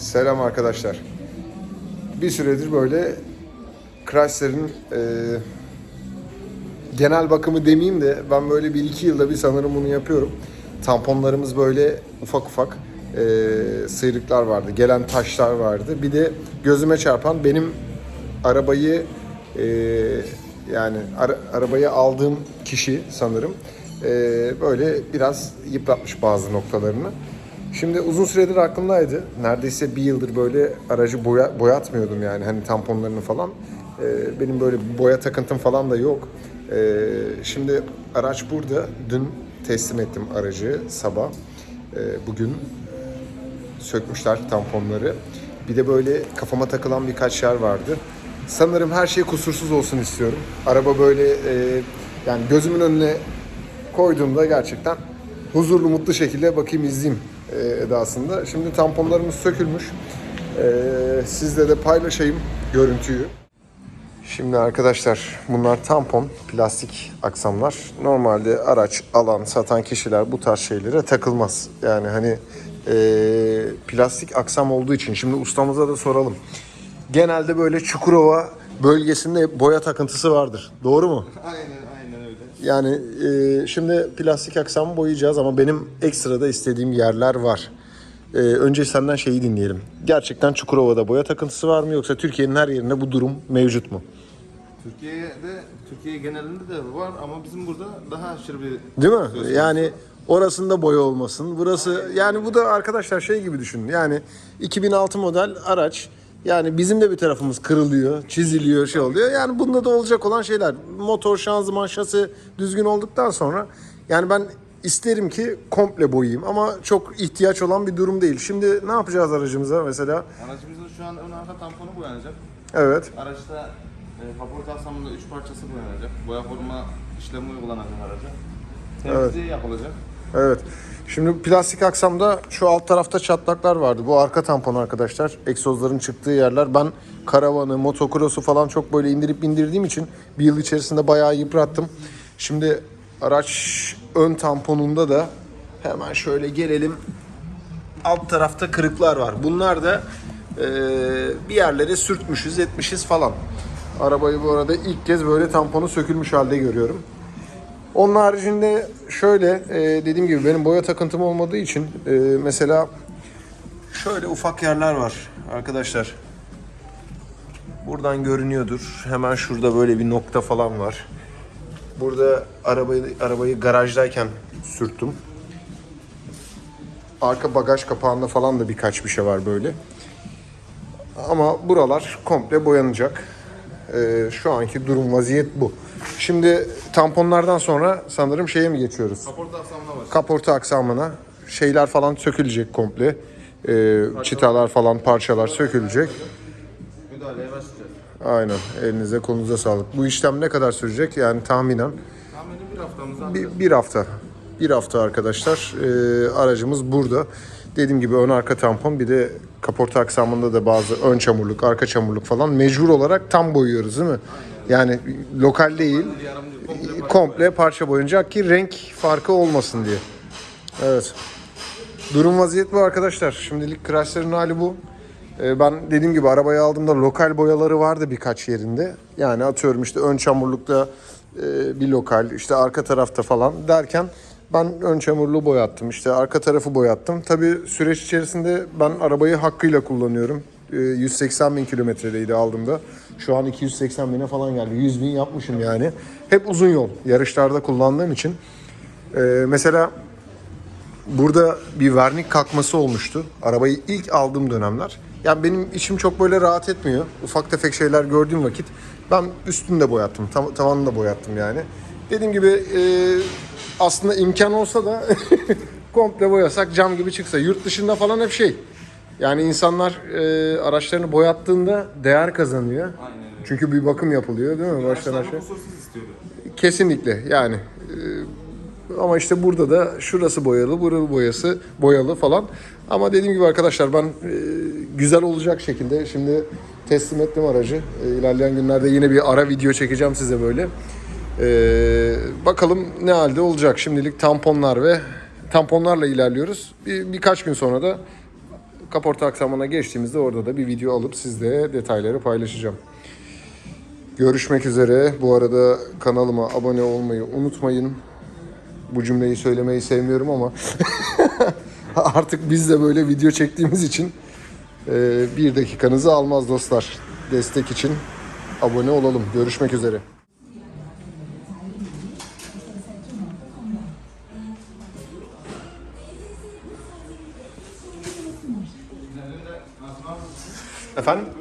Selam arkadaşlar. Bir süredir böyle Chrysler'in e, genel bakımı demeyeyim de ben böyle bir iki yılda bir sanırım bunu yapıyorum. Tamponlarımız böyle ufak ufak e, sıyrıklar vardı. Gelen taşlar vardı. Bir de gözüme çarpan benim arabayı e, yani ara- arabayı aldığım kişi sanırım e, böyle biraz yıpratmış bazı noktalarını. Şimdi uzun süredir aklımdaydı. Neredeyse bir yıldır böyle aracı boya, boyatmıyordum yani hani tamponlarını falan. Ee, benim böyle boya takıntım falan da yok. Ee, şimdi araç burada. Dün teslim ettim aracı sabah. Ee, bugün sökmüşler tamponları. Bir de böyle kafama takılan birkaç yer vardı. Sanırım her şey kusursuz olsun istiyorum. Araba böyle e, yani gözümün önüne koyduğumda gerçekten huzurlu mutlu şekilde bakayım izleyeyim e, edasında. Şimdi tamponlarımız sökülmüş. E, sizle de paylaşayım görüntüyü. Şimdi arkadaşlar bunlar tampon, plastik aksamlar. Normalde araç alan, satan kişiler bu tarz şeylere takılmaz. Yani hani e, plastik aksam olduğu için. Şimdi ustamıza da soralım. Genelde böyle Çukurova bölgesinde boya takıntısı vardır. Doğru mu? Aynen. Yani e, şimdi plastik aksamı boyayacağız ama benim ekstrada istediğim yerler var. E, önce senden şeyi dinleyelim. Gerçekten Çukurova'da boya takıntısı var mı yoksa Türkiye'nin her yerinde bu durum mevcut mu? Türkiye'de Türkiye genelinde de var ama bizim burada daha aşırı bir Değil mi? Yani orasında boya olmasın. Burası yani bu da arkadaşlar şey gibi düşünün. Yani 2006 model araç yani bizim de bir tarafımız kırılıyor, çiziliyor, şey oluyor. Yani bunda da olacak olan şeyler. Motor, şanzıman, şasi düzgün olduktan sonra yani ben isterim ki komple boyayayım ama çok ihtiyaç olan bir durum değil. Şimdi ne yapacağız aracımıza mesela? aracımızın şu an ön arka tamponu boyanacak. Evet. Araçta e, kaporta aksamında 3 parçası boyanacak. Boya koruma işlemi uygulanacak araca. Temizliği yapılacak. Evet. Şimdi plastik aksamda şu alt tarafta çatlaklar vardı. Bu arka tampon arkadaşlar. Egzozların çıktığı yerler. Ben karavanı, motokrosu falan çok böyle indirip indirdiğim için bir yıl içerisinde bayağı yıprattım. Şimdi araç ön tamponunda da hemen şöyle gelelim. Alt tarafta kırıklar var. Bunlar da eee, bir yerlere sürtmüşüz, etmişiz falan. Arabayı bu arada ilk kez böyle tamponu sökülmüş halde görüyorum. Onun haricinde şöyle e, dediğim gibi benim boya takıntım olmadığı için e, mesela şöyle ufak yerler var arkadaşlar. Buradan görünüyordur. Hemen şurada böyle bir nokta falan var. Burada arabayı arabayı garajdayken sürttüm. Arka bagaj kapağında falan da birkaç bir şey var böyle. Ama buralar komple boyanacak. Ee, şu anki durum vaziyet bu. Şimdi tamponlardan sonra sanırım şeye mi geçiyoruz? Kaporta aksamına var. Kaporta aksamına şeyler falan sökülecek komple. Ee, çıtalar falan parçalar sökülecek. Müdahaleye başlayacağız. Aynen. Elinize kolunuza sağlık. Bu işlem ne kadar sürecek? Yani tahminen Tahmini bir haftamız bir, bir hafta. Bir hafta arkadaşlar. Ee, aracımız burada. Dediğim gibi ön arka tampon bir de kaporta aksamında da bazı ön çamurluk, arka çamurluk falan mecbur olarak tam boyuyoruz değil mi? Yani lokal değil. Komple parça boyunca ki renk farkı olmasın diye. Evet. Durum vaziyet bu arkadaşlar. Şimdilik Chrysler'ın hali bu. Ee, Ben dediğim gibi arabayı aldığımda lokal boyaları vardı birkaç yerinde. Yani atıyorum işte ön çamurlukta e, bir lokal, işte arka tarafta falan derken ben ön çamurluğu boyattım. işte arka tarafı boyattım. Tabii süreç içerisinde ben arabayı hakkıyla kullanıyorum. Ee, 180 bin kilometredeydi aldığımda. Şu an 280 bine falan geldi. 100 bin yapmışım yani. Hep uzun yol. Yarışlarda kullandığım için. Ee, mesela burada bir vernik kalkması olmuştu. Arabayı ilk aldığım dönemler. Yani benim içim çok böyle rahat etmiyor. Ufak tefek şeyler gördüğüm vakit ben üstünü de boyattım. Tam, tavanını da boyattım yani. Dediğim gibi e, aslında imkan olsa da komple boyasak cam gibi çıksa. Yurt dışında falan hep şey. Yani insanlar e, araçlarını boyattığında değer kazanıyor. Aynen öyle. Çünkü bir bakım yapılıyor değil mi? Baştan aşağı. kusursuz istiyordu. Kesinlikle yani. Ee, Ama işte burada da şurası boyalı, burası boyası boyalı falan. Ama dediğim gibi arkadaşlar ben e, güzel olacak şekilde şimdi teslim ettim aracı. E, ilerleyen günlerde yine bir ara video çekeceğim size böyle. Ee, bakalım ne halde olacak. Şimdilik tamponlar ve tamponlarla ilerliyoruz. Bir, birkaç gün sonra da kaporta aksamına geçtiğimizde orada da bir video alıp sizle detayları paylaşacağım. Görüşmek üzere. Bu arada kanalıma abone olmayı unutmayın. Bu cümleyi söylemeyi sevmiyorum ama artık biz de böyle video çektiğimiz için e, bir dakikanızı almaz dostlar. Destek için abone olalım. Görüşmek üzere. Have fun.